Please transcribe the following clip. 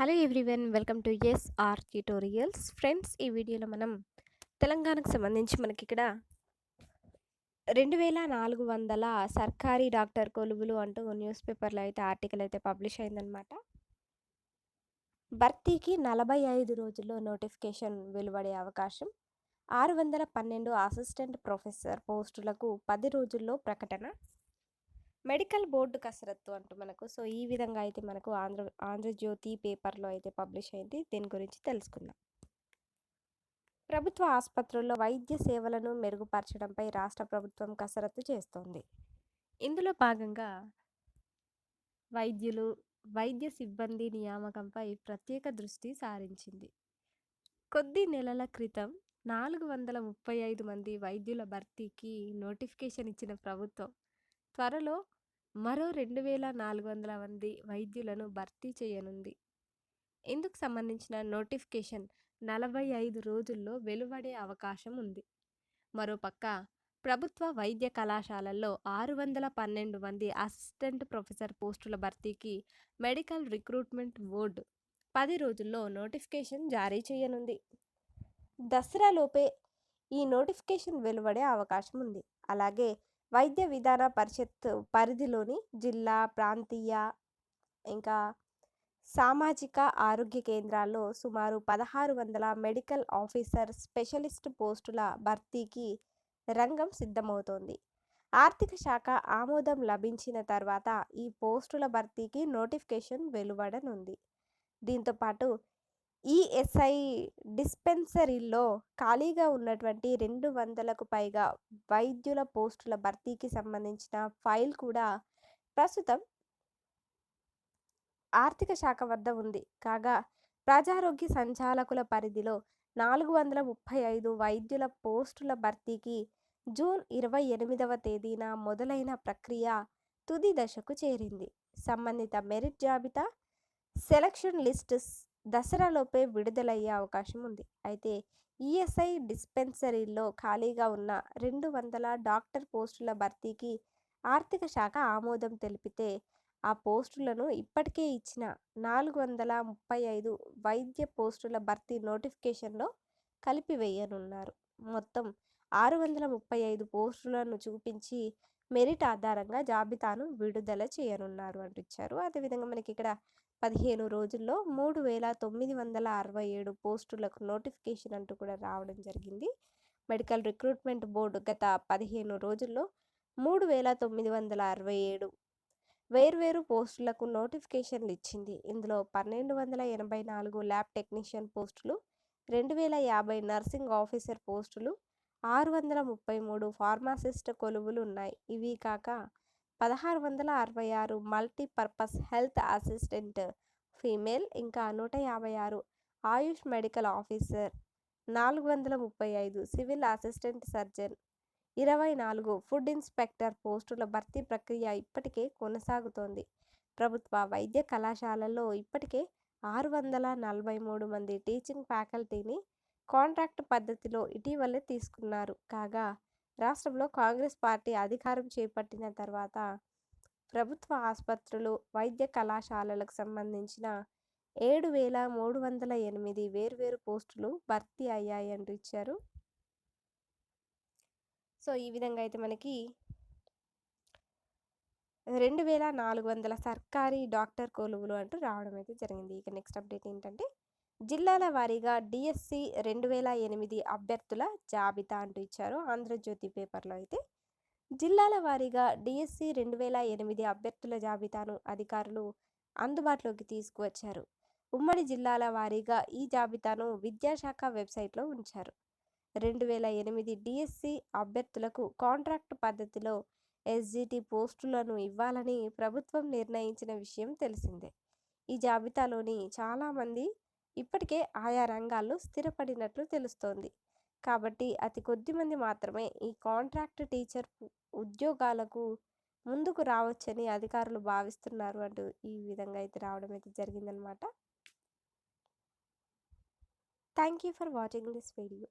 Hello everyone welcome to S R tutorials friends ఈ వీడియోలో మనం తెలంగాణకు సంబంధించి మనకి ఇక్కడ రెండు వేల నాలుగు వందల సర్కారీ డాక్టర్ కొలువులు అంటూ న్యూస్ పేపర్లో అయితే ఆర్టికల్ అయితే పబ్లిష్ అయిందనమాట భర్తీకి నలభై ఐదు రోజుల్లో నోటిఫికేషన్ వెలువడే అవకాశం. ఆరు వందల పన్నెండు అసిస్టెంట్ ప్రొఫెసర్ పోస్టులకు పది రోజుల్లో ప్రకటన. మెడికల్ బోర్డు కసరత్తు అంటూ మనకు. సో ఈ విధంగా అయితే మనకు ఆంధ్ర ఆంధ్రజ్యోతి పేపర్లో అయితే పబ్లిష్ అయింది. దీని గురించి తెలుసుకుందాం. ప్రభుత్వ ఆసుపత్రుల్లో వైద్య సేవలను మెరుగుపరచడంపై రాష్ట్ర ప్రభుత్వం కసరత్తు చేస్తోంది. ఇందులో భాగంగా వైద్యులు వైద్య సిబ్బంది నియామకంపై ప్రత్యేక దృష్టి సారించింది. కొద్ది నెలల క్రితం నాలుగు వందల ముప్పై ఐదు మంది వైద్యుల భర్తీకి నోటిఫికేషన్ ఇచ్చిన ప్రభుత్వం త్వరలో మరో రెండు వేల నాలుగు వందల మంది వైద్యులను భర్తీ చేయనుంది. ఇందుకు సంబంధించిన నోటిఫికేషన్ నలభై ఐదు రోజుల్లో వెలువడే అవకాశం ఉంది. మరోపక్క ప్రభుత్వ వైద్య కళాశాలల్లో ఆరు వందల పన్నెండు మంది అసిస్టెంట్ ప్రొఫెసర్ పోస్టుల భర్తీకి మెడికల్ రిక్రూట్మెంట్ బోర్డు పది రోజుల్లో నోటిఫికేషన్ జారీ చేయనుంది. దసరాలోపే ఈ నోటిఫికేషన్ వెలువడే అవకాశం ఉంది. అలాగే వైద్య విధాన పరిషత్ పరిధిలోని జిల్లా ప్రాంతీయ ఇంకా సామాజిక ఆరోగ్య కేంద్రాల్లో సుమారు పదహారు వందల మెడికల్ ఆఫీసర్ స్పెషలిస్ట్ పోస్టుల భర్తీకి రంగం సిద్ధమవుతోంది. ఆర్థిక శాఖ ఆమోదం లభించిన తర్వాత ఈ పోస్టుల భర్తీకి నోటిఫికేషన్ వెలువడనుంది. దీంతోపాటు ఈఎస్ఐ డిస్పెన్సరీల్లో ఖాళీగా ఉన్నటువంటి రెండు వందలకు పైగా వైద్యుల పోస్టుల భర్తీకి సంబంధించిన ఫైల్ కూడా ప్రస్తుతం ఆర్థిక శాఖ వద్ద ఉంది. కాగా ప్రజారోగ్య సంచాలకుల పరిధిలో నాలుగు వందల ముప్పై ఐదు వైద్యుల పోస్టుల భర్తీకి జూన్ ఇరవై ఎనిమిదవ తేదీన మొదలైన ప్రక్రియ తుది దశకు చేరింది. సంబంధిత మెరిట్ జాబితా సెలక్షన్ లిస్ట్ దసరాలోపే విడుదలయ్యే అవకాశం ఉంది అయితే ఈఎస్ఐ డిస్పెన్సరీల్లో ఖాళీగా ఉన్న రెండు వందల డాక్టర్ పోస్టుల భర్తీకి ఆర్థిక శాఖ ఆమోదం తెలిపితే ఆ పోస్టులను ఇప్పటికే ఇచ్చిన నాలుగు వందల ముప్పై ఐదు వైద్య పోస్టుల భర్తీ నోటిఫికేషన్లో కలిపివేయనున్నారు. మొత్తం ఆరు వందల ముప్పై ఐదు పోస్టులను చూపించి మెరిట్ ఆధారంగా జాబితాను విడుదల చేయనున్నారు అంటిచ్చారు అదేవిధంగా మనకి ఇక్కడ పదిహేను రోజుల్లో మూడు వేల తొమ్మిది వందల అరవై ఏడు పోస్టులకు నోటిఫికేషన్ అంటూ కూడా రావడం జరిగింది. మెడికల్ రిక్రూట్మెంట్ బోర్డు గత పదిహేను రోజుల్లో మూడు వేల తొమ్మిది వందల అరవై ఏడు వేర్వేరు పోస్టులకు నోటిఫికేషన్లు ఇచ్చింది. ఇందులో పన్నెండు వందల ఎనభై నాలుగు ల్యాబ్ టెక్నీషియన్ పోస్టులు రెండు వేల యాభై నర్సింగ్ ఆఫీసర్ పోస్టులు ఆరు వందల ముప్పై మూడు ఫార్మాసిస్ట్ కొలువులు ఉన్నాయి. ఇవి కాక పదహారు వందల అరవై ఆరు మల్టీపర్పస్ హెల్త్ అసిస్టెంట్ ఫీమేల్ ఇంకా నూట యాభై ఆరు ఆయుష్ మెడికల్ ఆఫీసర్ నాలుగు వందల ముప్పై ఐదు సివిల్ అసిస్టెంట్ సర్జన్ ఇరవై నాలుగు ఫుడ్ ఇన్స్పెక్టర్ పోస్టుల భర్తీ ప్రక్రియ ఇప్పటికే కొనసాగుతోంది. ప్రభుత్వ వైద్య కళాశాలల్లో ఇప్పటికే ఆరు వందల నలభై మూడు మంది టీచింగ్ ఫ్యాకల్టీని కాంట్రాక్ట్ పద్ధతిలో ఇటీవలే తీసుకున్నారు. కాగా రాష్ట్రంలో కాంగ్రెస్ పార్టీ అధికారం చేపట్టిన తర్వాత ప్రభుత్వ ఆసుపత్రులు వైద్య కళాశాలలకు సంబంధించిన ఏడు వేల మూడు వందల ఎనిమిది వేర్వేరు పోస్టులు భర్తీ అయ్యాయి అంటూ ఇచ్చారు. సో ఈ విధంగా అయితే మనకి రెండు వేల నాలుగు వందల సర్కారీ డాక్టర్ కొలువులు అంటూ రావడం అయితే జరిగింది. ఇక నెక్స్ట్ అప్డేట్ ఏంటంటే జిల్లాల వారీగా డిఎస్సి రెండు వేల ఎనిమిది అభ్యర్థుల జాబితా అంటూ ఇచ్చారు ఆంధ్రజ్యోతి పేపర్లో అయితే. జిల్లాల వారీగా డిఎస్సి రెండు వేల ఎనిమిది అభ్యర్థుల జాబితాను అధికారులు అందుబాటులోకి తీసుకువచ్చారు. ఉమ్మడి జిల్లాల వారీగా ఈ జాబితాను విద్యాశాఖ వెబ్సైట్లో ఉంచారు. రెండు వేల ఎనిమిది డిఎస్సి అభ్యర్థులకు కాంట్రాక్ట్ పద్ధతిలో ఎస్జిటి పోస్టులను ఇవ్వాలని ప్రభుత్వం నిర్ణయించిన విషయం తెలిసిందే. ఈ జాబితాలోని చాలామంది ఇప్పటికే ఆయా రంగాల్లో స్థిరపడినట్లు తెలుస్తోంది. కాబట్టి అతి కొద్ది మంది మాత్రమే ఈ కాంట్రాక్ట్ టీచర్ ఉద్యోగాలకు ముందుకు రావచ్చని అధికారులు భావిస్తున్నారు అంటూ ఈ విధంగా అయితే రావడం అయితే జరిగిందనమాట thank you for watching this video.